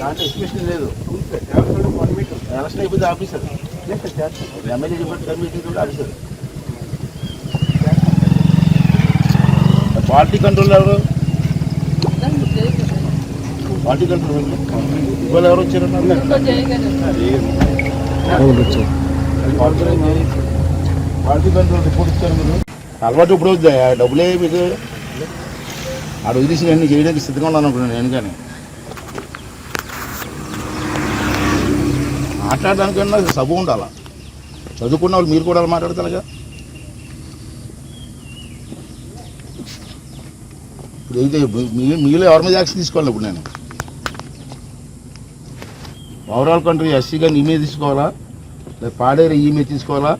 దాంట్లో ఎస్టిమేషన్ లేదు. ఎలక్షన్ అయిపోతే ఆఫీసర్. ఎమ్మెల్యే చెప్పినట్టు కమిటీ కూడా ఆఫీసర్. పార్టీ కంట్రోల్ ఎవరు? పార్టీ కంట్రోల్ ఇవాళ ఎవరు వచ్చారు పార్టీ కంట్రోల్ రిపోర్ట్ ఇచ్చారు మీరు. అలవాటు ఇప్పుడు అవుతుంది ఆ డబ్బులే మీకు? ఆడ వదిలేసి నేను చేయడానికి సిద్ధంగా ఉన్నాను అనుకున్నాను నేను కానీ. మాట్లాడడానికన్నా చదువు ఉండాలా? చదువుకున్న వాళ్ళు మీరు కూడా అలా మాట్లాడతారుగా? ఇప్పుడు అయితే మీ- మీలో ఎవరి మీద యాక్షన్ తీసుకోవాలి ఇప్పుడు నేను? ఓవరాల్ కంట్రీ ఎస్సీగా నీ మీద తీసుకోవాలా? లేదా పాడేరు ఈ మీద తీసుకోవాలా?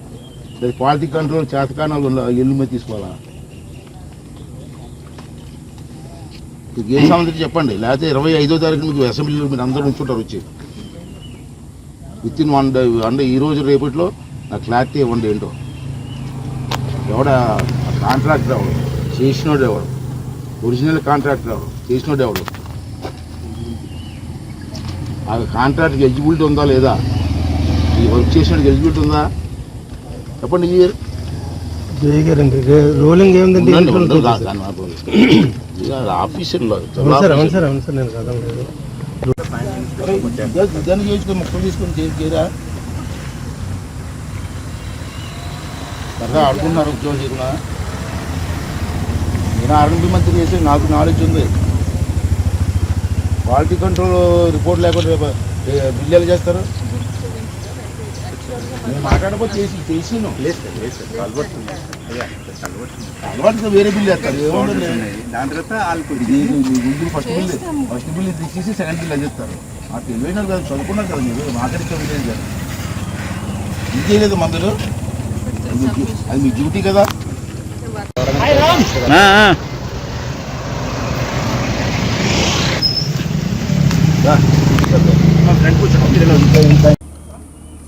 లేదా క్వాలిటీ కంట్రోల్ చేతకానాలు ఎల్లు ఇల్లు మీద తీసుకోవాలా? మీకు ఏ సంబంధించి చెప్పండి? లేకపోతే ఇరవై ఐదో తారీఖు మీకు అసెంబ్లీలో మీరు అందరూ ఉంచుంటారు వచ్చి. విత్ ఇన్ వన్ డే అంటే ఈ రోజు రేపట్లో నాకు క్లారిటీ ఇవ్వండి ఏంటో. ఎవడ? కాంట్రాక్టర్ ఎవడు? చేసినోడు ఎవడు? ఒరిజినల్ కాంట్రాక్టర్ ఎవడు? చేసినోడు ఎవడు? ఆ కాంట్రాక్ట్కి ఎలిజిబిలిటీ ఉందా లేదా? ఈ వర్క్ చేసినోడికి ఎలిజిబిలిటీ ఉందా? చెప్పండి రోలింగ్ ఏముందండి ఆఫీసర్లో అవును సార్ అవును సార్ అవును సార్ నేను దాన్ని చేసుకుని ముక్కలు తీసుకొని చేసి చేయరా సరదా ఆడుకున్నారు ఉద్యోగం చేయకుండా నేను ఆర్ఎంపీ మంత్రి చేసి నాకు నాలెడ్జ్ ఉంది క్వాలిటీ కంట్రోల్ రిపోర్ట్ లేకుండా బిల్లు ఎలా చేస్తారు? మాట్లాడకపోతే చేసి చేసిను? అలవాటు వేరే బిల్లు వేస్తారు ఏముంటుంది దాని తర్వాత వాళ్ళకు ముందు ఫస్ట్ బిల్ ఫస్ట్ బిల్ తీసేసి సెకండ్ బిల్ అని చెప్తారు. మాకు తెలియనారు కదా చదువుకున్నారు కదా మీరు మాట్లాడితే లేదు కదా ఇది చేయలేదు మందులు? అది మీ డ్యూ- అది మీ డ్యూటీ కదా?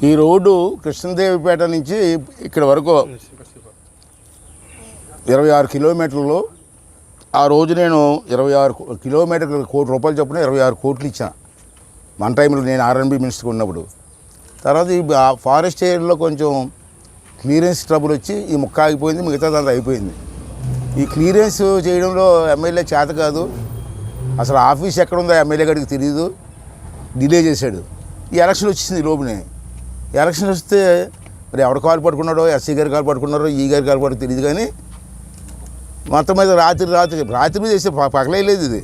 ఈ రోడ్డు కృష్ణదేవిపేట నుంచి ఇక్కడ వరకు ఇరవై ఆరు కిలోమీటర్లు. ఆ రోజు నేను ఇరవై ఆరు కిలోమీటర్లు కోటి రూపాయలు చొప్పున ఇరవై ఆరు కోట్లు ఇచ్చాను. మన టైంలో నేను ఆర్ఎన్బి మినిస్టర్ ఉన్నప్పుడు. తర్వాత ఈ ఫారెస్ట్ ఏరియాలో కొంచెం క్లియరెన్స్ ట్రబుల్ వచ్చి ఈ ముక్క ఆగిపోయింది మిగతా దాంట్లో అయిపోయింది. ఈ క్లియరెన్స్ చేయడంలో ఎమ్మెల్యే చేత కాదు. అసలు ఆఫీస్ ఎక్కడ ఉందో ఎమ్మెల్యే గారికి తెలియదు డిలే చేశాడు. ఈ ఎలక్షన్ వచ్చింది ఈ లోపునే. ఎలక్షన్ వస్తే మరి ఎవరు కాలు పట్టుకున్నారో ఎస్సీ గారు కాలు పట్టుకున్నారో ఈ గారు కాలు పట్టుకు తెలియదు కానీ మొత్తం మీద రాత్రి రాత్రి రాత్రి మీద చేస్తే పగలేదు ఇది.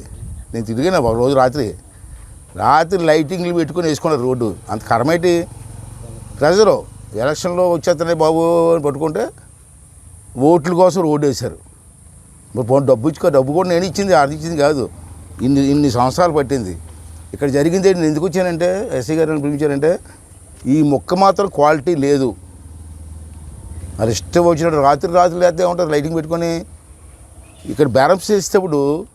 నేను తిరిగినా రోజు రాత్రి. రాత్రి లైటింగ్లు పెట్టుకొని వేసుకున్నారు రోడ్డు. అంత కరమేటి? ప్రెజరు ఎలక్షన్లో వచ్చేస్తున్నాయి బాబు అని పట్టుకుంటే ఓట్ల కోసం రోడ్డు వేశారు. మరి పోనీ డబ్బు ఇచ్చుకో డబ్బు కూడా నేను ఇచ్చింది అది ఇచ్చింది కాదు. ఇన్ని ఇన్ని సంవత్సరాలు పట్టింది. ఇక్కడ జరిగింది నేను ఎందుకు వచ్చానంటే ఎస్సీ గారిని పిలిపించానంటే ఈ మొక్క మాత్రం క్వాలిటీ లేదు. మరి ఇష్టం వచ్చినట్టు రాత్రి రాత్రి లేకపోతే ఏమంటారు లైటింగ్ పెట్టుకొని ఇక్కడ బ్యాలెన్స్ చేసేటప్పుడు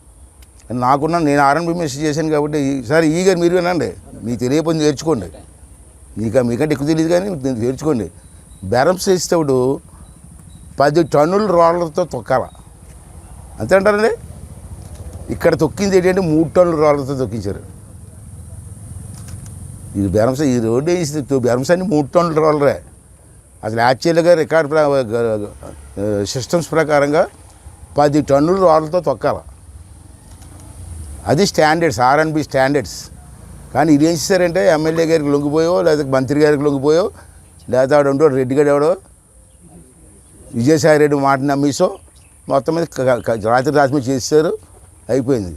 నాకున్న నేను ఆర్ఎన్బి మెసేజ్ చేశాను కాబట్టి ఈసారి ఈ మీరు వినండి. మీకు తెలియకపోతే నేర్చుకోండి. మీకు మీకంటే ఎక్కువ తెలియదు కానీ నేను నేర్చుకోండి. బ్యాలెన్స్ చేసేటప్పుడు పది టన్నుల రోళ్ళతో తొక్కాల. అంతే అంటారండి? ఇక్కడ తొక్కింది ఏంటంటే మూడు టన్నుల రోళ్ళతో తొక్కించారు. ఇది బెరంస ఈ రోడ్డు వేసి బెరంసాన్ని మూడు టన్నులు రోలరే అసలు యాక్చువల్గా రికార్డ్ సిస్టమ్స్ ప్రకారంగా పది టన్నులు రోడ్లతో తొక్కాల. అది స్టాండర్డ్స్ ఆర్ఎన్బి స్టాండర్డ్స్. కానీ ఇది ఏం చేశారంటే ఎమ్మెల్యే గారికి లొంగిపోయో లేదా మంత్రి గారికి లొంగిపోయో లేదా ఆడు ఉండో రెడ్డి గారు ఎవడో విజయసాయి రెడ్డి మాట నమ్మేసో మొత్తం మీద రాత్రి రాత్రి మీద చేశారు అయిపోయింది.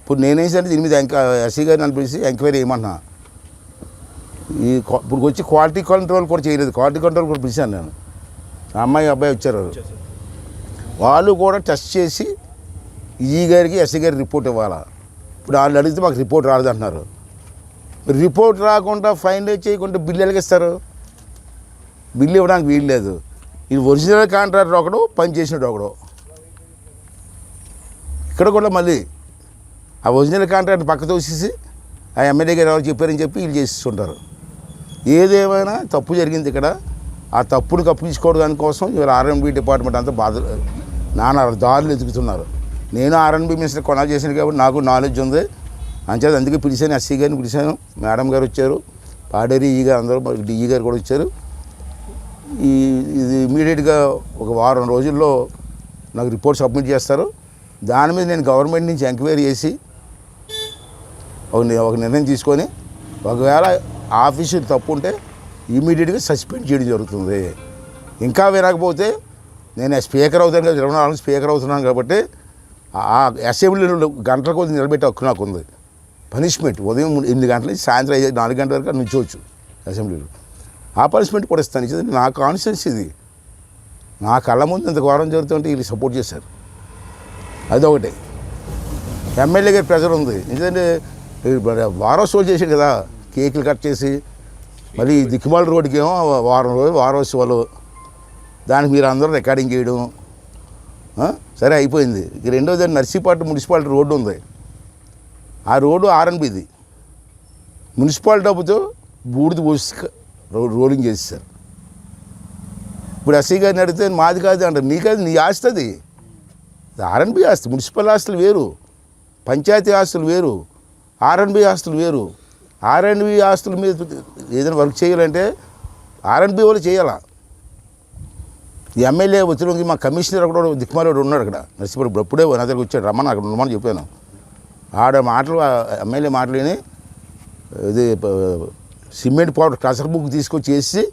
ఇప్పుడు నేనేం సరే దీని మీద ఎంక ఎస్సీ గారిని నన్ను పిలిచి ఎంక్వైరీ చేయమంటున్నా. ఈ ఇప్పుడు వచ్చి క్వాలిటీ కంట్రోల్ కూడా చేయలేదు. క్వాలిటీ కంట్రోల్ కూడా పిలిచాను నేను. అమ్మాయి అబ్బాయి వచ్చారు. వాళ్ళు. కూడా టెస్ట్ చేసి ఈ గారికి ఎస్ఐ గారికి రిపోర్ట్ ఇవ్వాలా? ఇప్పుడు వాళ్ళు అడిగితే మాకు రిపోర్ట్ రాలేదంటున్నారు రిపోర్ట్ రాకుండా ఫైన్ చేయకుండా బిల్లు ఎలాగిస్తారు బిల్లు ఇవ్వడానికి వీలు లేదు. ఇది ఒరిజినల్ కాంట్రాక్టర్ ఒకడు పని చేసినట్టు ఒకడు. ఇక్కడ కూడా మళ్ళీ ఆ ఒరిజినల్ కాంట్రాక్ట్ పక్క తోసేసి ఆ ఎమ్మెల్యే గారు ఎవరు చెప్పారని చెప్పి వీళ్ళు చేస్తుంటారు. ఏదేమైనా తప్పు జరిగింది ఇక్కడ. ఆ తప్పును కప్పించుకోవడం దానికోసం ఇవాళ ఆర్ఎన్బి డిపార్ట్మెంట్ అంతా బాధ నానా దారులు ఎదుగుతున్నారు. నేను ఆర్ఎన్బి మినిస్టర్ కొనాలి చేశాను కాబట్టి నాకు నాలెడ్జ్ ఉంది. అంచేత అందుకే పిలిచాను ఎస్సీ గారిని పిలిచాను. మేడం గారు వచ్చారు. పాడేరి ఈ గారు అందరూ మరి డిఈ గారు కూడా వచ్చారు. ఈ ఇది ఇమీడియట్గా ఒక వారం రోజుల్లో నాకు రిపోర్ట్ సబ్మిట్ చేస్తారు. దాని మీద నేను గవర్నమెంట్ నుంచి ఎంక్వైరీ చేసి ఒక ఒక నిర్ణయం తీసుకొని ఒకవేళ ఆఫీసులు తప్పు ఉంటే ఇమీడియట్గా సస్పెండ్ చేయడం జరుగుతుంది. ఇంకా వినకపోతే నేను స్పీకర్ అవుతాను కదా ఇరవై నాలుగు స్పీకర్ అవుతున్నాను కాబట్టి ఆ అసెంబ్లీలో గంటల కొద్ది నిలబెట్టే హక్కు నాకు ఉంది. పనిష్మెంట్ ఉదయం ఎనిమిది గంటల నుంచి సాయంత్రం ఐదు నాలుగు గంటల వరకు నుంచోవచ్చు అసెంబ్లీలో. ఆ పనిష్మెంట్ కూడా ఇస్తాను. ఇది నా కాన్షియన్స్ ఇది. నా కళ్ళ ముందు ఇంత ఘోరం జరుగుతుంటే వీళ్ళు సపోర్ట్ చేశారు. అదొకటి. ఎమ్మెల్యే గారి ప్రెజర్ ఉంది. ఎందుకంటే వారోత్సవాలు చేశాడు కదా. కేకులు కట్ చేసి మరి దిక్కుమాల రోడ్డుకి ఏమో వారం రోజులు వారోత్సవాలు దానికి మీరు అందరూ రికార్డింగ్ చేయడం. సరే అయిపోయింది. ఇక రెండోది నర్సీపాటు మున్సిపాలిటీ రోడ్డు ఉంది. ఆ రోడ్డు ఆర్ఎన్బిది మున్సిపాలిటీ డబ్బుతో బూడిద పోసి రోలింగ్ చేసేసారు. ఇప్పుడు ఎస్సీ గారిని అడిగితే మాది కాదు అంటారు. నీ కాదు నీ ఆస్తి అది. ఆర్ఎన్బి ఆస్తి. మున్సిపల్ ఆస్తులు వేరు. పంచాయతీ ఆస్తులు వేరు. ఆర్ఎన్బి ఆస్తులు వేరు. ఆర్ఎన్బి ఆస్తుల మీద ఏదైనా వర్క్ చేయాలంటే ఆర్ఎన్బి వాళ్ళు చేయాలా? ఈ ఎమ్మెల్యే వచ్చిన మా కమిషనర్ అక్కడ దిక్కుమాలోడు ఉన్నాడు అక్కడ. నర్సీపురం అప్పుడే నా దగ్గరకు వచ్చాడు రమ్మని అక్కడ ఉండమని చెప్పాను. ఆడ మాటలు ఎమ్మెల్యే మాటలు విని ఇది సిమెంట్ పౌడర్ కసర బుక్ తీసుకొచ్చి వేసి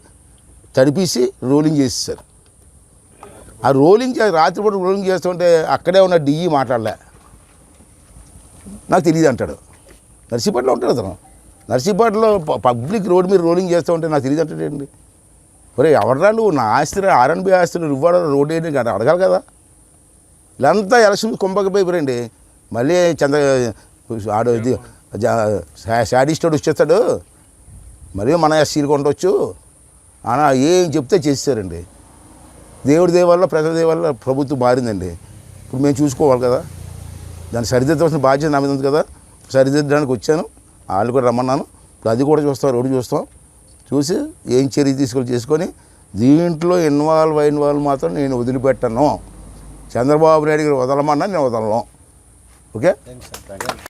తడిపేసి రోలింగ్ చేసేసారు. ఆ రోలింగ్ చే- రాత్రిపూట రోలింగ్ చేస్తుంటే అక్కడే ఉన్న డిఈ మాట్లాడలే. నాకు తెలియదు అంటాడు. నర్సీపట్నంలో ఉంటాడు అతను. నర్సీపాటలో పబ్లిక్ రోడ్ మీద రోలింగ్ చేస్తూ ఉంటే నాకు తెలియదు అంటాడండి ఒరే ఎవరా నువ్వు? నా ఆస్తి ఆర్ఎన్బి ఆస్తులు ఇవ్వడం రోడ్ ఏంటి కదా అడగాలి కదా. వీళ్ళంతా ఎలక్షన్ కుంభకపోయిపోరండి మళ్ళీ చంద్ర ఆడు ఇది శాడిస్టోడు వచ్చేస్తాడు. మరియు మన ఎస్సీలు కొండొచ్చు అలా ఏం చెప్తే చేసేసారండి దేవుడి దేవ వల్ల ప్రజల దేవాల ప్రభుత్వం మారిందండి. ఇప్పుడు మేము చూసుకోవాలి కదా. దాన్ని సరిదిద్దవలసిన బాధ్యత నా మీద ఉంది కదా. సరిదిద్దడానికి వచ్చాను. వాళ్ళు కూడా రమ్మన్నాను. ఇప్పుడు అది కూడా చూస్తాం రోడ్డు చూస్తాం. చూసి ఏం చర్య తీసుకొని చేసుకొని దీంట్లో ఇన్వాల్వ్ అయిన వాళ్ళు మాత్రం నేను వదిలిపెట్టను. చంద్రబాబు నాయుడు గారు వదలమన్నా నేను వదలను. ఓకే?